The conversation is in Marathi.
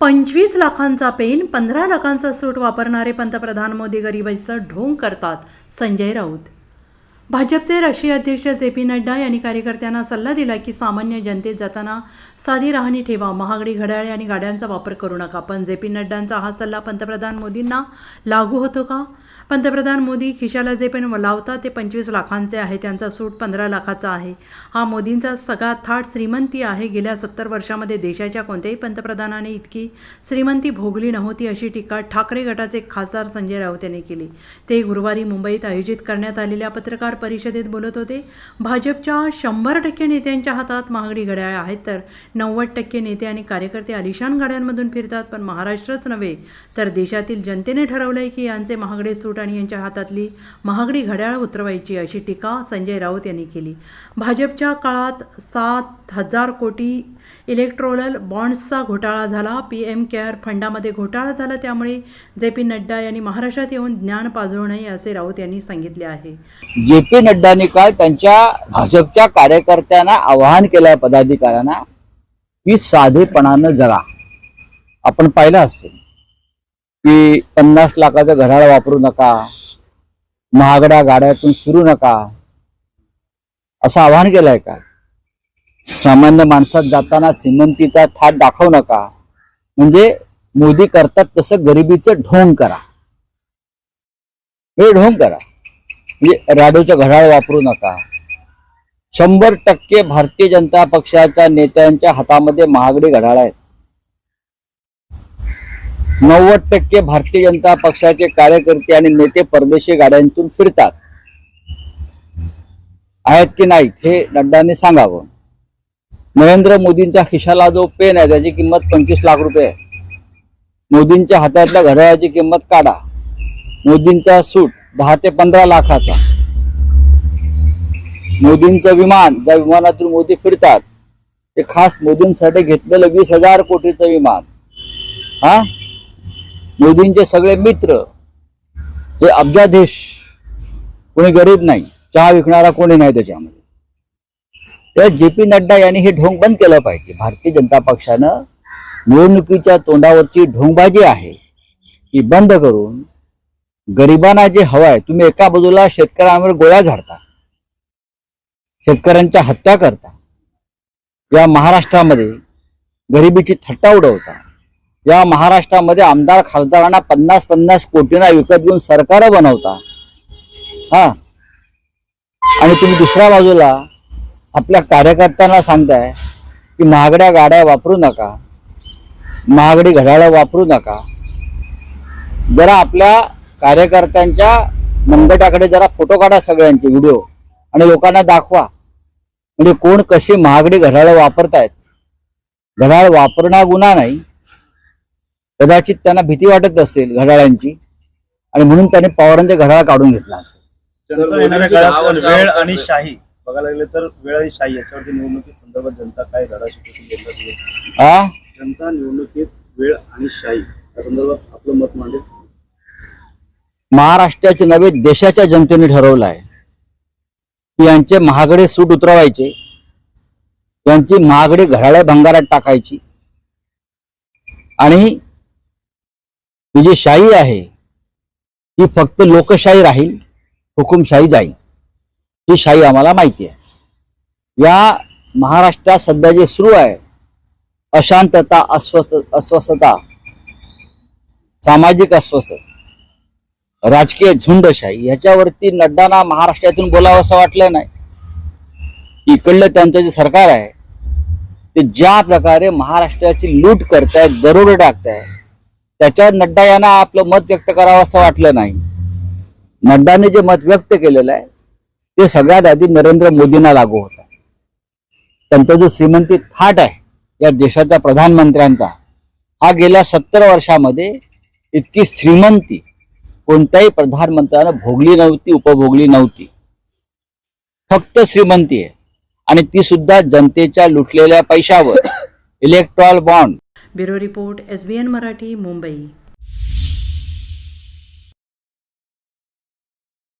पंचवीस लाखांचा पेन पंधरा लाखांचा सूट वापरणारे पंतप्रधान मोदी गरिबाईचं ढोंग करतात. संजय राऊत भाजपचे राष्ट्रीय अध्यक्ष जे पी नड्डा यांनी कार्यकर्त्यांना सल्ला दिला की सामान्य जनतेत जाताना साधी राहणी ठेवा महागडी घड्याळे आणि गाड्यांचा वापर करू नका. पण जे पी नड्डांचा हा सल्ला पंतप्रधान मोदींना लागू होतो का? पंतप्रधान मोदी खिशाला जे पण लावतात ते पंचवीस लाखांचे आहे त्यांचा सूट पंधरा लाखाचा आहे. हा मोदींचा सगळा थाट श्रीमंती आहे. गेल्या सत्तर वर्षामध्ये देशाच्या कोणत्याही पंतप्रधानाने इतकी श्रीमंती भोगली नव्हती अशी टीका ठाकरे गटाचे खासदार संजय राऊत यांनी केली. ते गुरुवारी मुंबईत आयोजित करण्यात आलेल्या पत्रकार परिषदेत बोलत होते. भाजपच्या शंभर टक्के नेत्यांच्या हातात महागडी घड्याळ आहेत तर नव्वद टक्के नेते आणि कार्यकर्ते आलिशान गाड्यांमधून फिरतात पण महाराष्ट्रच नव्हे तर देशातील जनतेने ठरवलंय की यांचे महागडे सूट आणि यांच्या हातातली महागडी घड्याळ उतरवायची अशी टीका संजय राऊत यांनी केली. भाजपच्या काळात सात हजार कोटी इलेक्ट्रोरल बॉन्ड्सचा घोटाळा झाला. पी एम केअर फंडामध्ये घोटाळा झाला. त्यामुळे जे पी नड्डा यांनी महाराष्ट्रात येऊन ज्ञान पाजवू नये असे राऊत यांनी सांगितले आहे. जे पी नड्डांनी काल त्यांच्या भाजपच्या कार्यकर्त्यांना आवाहन केलंय पदाधिकाऱ्यांना की साधेपणानं जगा. आपण पाहिलं असेल की पन्नास लाखाचं घड्याळ वापरू नका महागड्या गाड्यातून फिरू नका. असं आवाहन केलंय का? सामान्य माणसात जाताना श्रीमंतीचा थाट दाखवू नका. म्हणजे मोदी करतात तसं गरिबीचं ढोंग करा. हे ढोंग करा. म्हणजे घड्याळ वापरू नका. शंभर टक्के भारतीय जनता पक्षाच्या नेत्यांच्या हातामध्ये महागडी घड्याळ आहेत. नव्वद टक्के भारतीय जनता पक्षाचे कार्यकर्ते आणि नेते परदेशी गाड्यांतून फिरतात. आहेत की नाहीत हे नड्डाने सांगावं. नरेंद्र मोदींच्या खिशाला जो पेन आहे त्याची किंमत पंचवीस लाख रुपये आहे. मोदींच्या हातातल्या घड्याळाची किंमत काढा. मोदींचा सूट दहा ते पंधरा लाखाचा. मोदींचं विमान ज्या विमानातून मोदी फिरतात ते खास मोदींसाठी घेतलेलं वीस हजार कोटीचं विमान. हा? मोदींचे सगळे मित्र हे अब्जाधीश कोणी गरीब नाही चहा विकणारा कोणी नाही त्याच्यामध्ये. तर जे पी नड्डा यांनी हे ढोंग बंद केलं पाहिजे. भारतीय जनता पक्षानं निवडणुकीच्या तोंडावरची ढोंगबाजी आहे ती बंद करून गरिबांना जे आहे तुम्ही एका बाजूला शेतकऱ्यांवर गोळ्या झाडता. शेतकऱ्यांच्या हत्या करता. या महाराष्ट्रामध्ये गरिबीची थट्टा उडवता. या महाराष्ट्रामध्ये आमदार खासदारांना पन्नास पन्नास कोटींना विकत घेऊन सरकार बनवता. हा. आणि तुम्ही दुसऱ्या बाजूला आपल्या कार्यकर्त्यांना सांगताय की महागड्या गाड्या वापरू नका. महागडी घड्याळं वापरू नका. जरा आपल्या कार्यकर्त्यांच्या मंगटाकडे जरा फोटो काढा सगळ्यांचे व्हिडिओ. आणि लोकांना दाखवा. म्हणजे कोण कशी महागडी घड्याळं वापरतायत. घड्याळ वापरणं गुन्हा नाही. कदाचित त्यांना भीती वाटत असेल घड्याळांची. आणि म्हणून त्यांनी पवारांचे घड्याळ काढून घेतला असेल वेळ आणि शाही. बघायला गेलं तर वेळ आणि शाही याच्यावरती निवडणुकीत संदर्भात जनता काय धडा हा जनता निवडणुकीत वेळ आणि शाही. या संदर्भात आपलं मत मांडेल. महाराष्ट्राचे नव्हे देशाच्या जनतेने ठरवलं आहे. की यांचे महागडे सूट उतरवायचे यांची महागडी घड्याळे भंगारात टाकायची. आणि ही जी शाही आहे ही फक्त लोकशाही राहील हुकुमशाही जाईल. ही शाही आम्हाला माहिती आहे. या महाराष्ट्रात सध्या जे सुरू आहे अशांतता अस्वस्थ अस्वस्थता सामाजिक अस्वस्थता राजकीय झुंडशाही ह्याच्यावरती नड्डांना महाराष्ट्रातून बोलावं असं वाटलं नाही. इकडलं त्यांचं जे सरकार आहे ते ज्या प्रकारे महाराष्ट्राची लूट करतायत दरोडे टाकताय त्याच्यावर नड्डा यांना आपलं मत व्यक्त करावं असं वाटलं नाही. नड्डाने जे मत व्यक्त केलेलं आहे ते सगळ्यात आधी नरेंद्र मोदींना लागू होतं. त्यांचा जो श्रीमंती थाट आहे या देशाच्या प्रधानमंत्र्यांचा हा गेल्या सत्तर वर्षामध्ये इतकी श्रीमंती कोणत्याही प्रधानमंत्र्यानं भोगली नव्हती उपभोगली नव्हती. फक्त श्रीमंती आहे. आणि ती सुद्धा जनतेच्या लुटलेल्या पैशावर. Electoral bond. Bureau report S Marathi Mumbai.